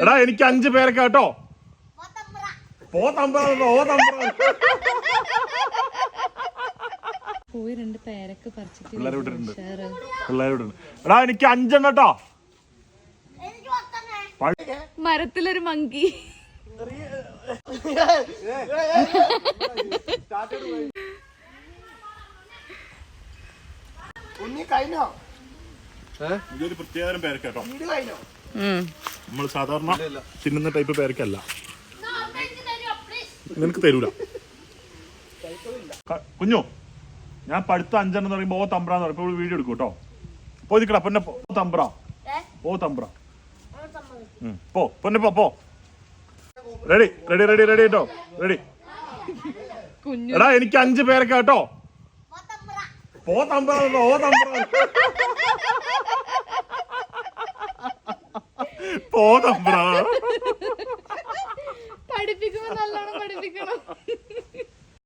എടാ എനിക്ക് അഞ്ച് പേരൊക്കെ കേട്ടോ. പോ തമ്പ്ര ഓ തമ്പ്ര. പോയി രണ്ട് പേരൊക്കെ പറിച്ചിട്ട് പിള്ളേരെ വിട്ടിട്ടുണ്ട് ഉഷാറ്. പിള്ളേരോട് എടാ എനിക്ക് അഞ്ചെണ്ണം കേട്ടോ. മരത്തിലൊരു മങ്കി. ഉണ്ണി കഴിഞ്ഞോ? ഇതൊരു പ്രത്യേകതരം പേരൊക്കെ കേട്ടോ. വീട് കഴിഞ്ഞോ നമ്മൾ സാധാരണ തിന്നുന്ന ടൈപ്പ് പേരക്കല്ല. നിനക്ക് തരൂല. കുഞ്ഞു ഞാൻ പടുത്ത അഞ്ചെണ്ണം എന്ന് പറയുമ്പോ ഓ തമ്പ്ര എന്ന് പറയുമ്പോൾ വീഡിയോ എടുക്കും കേട്ടോ. പോ നിക്കടാ പൊന്നെ പോ. ഓ തമ്പ്ര. ഓ തമ്പ്ര. ഉം, പോ പൊന്നെ പോ പോ. റെഡി റെഡി റെഡി റെഡി കേട്ടോ റെഡി കുഞ്ഞു. എടാ എനിക്ക് അഞ്ച് പേരൊക്കെ കേട്ടോ. പോ തമ്പ്ര ഓ തമ്പ്ര പോ തമ്പ്ര. പഠിപ്പിക്കുമ്പോ നല്ലോണം പഠിപ്പിക്കണം.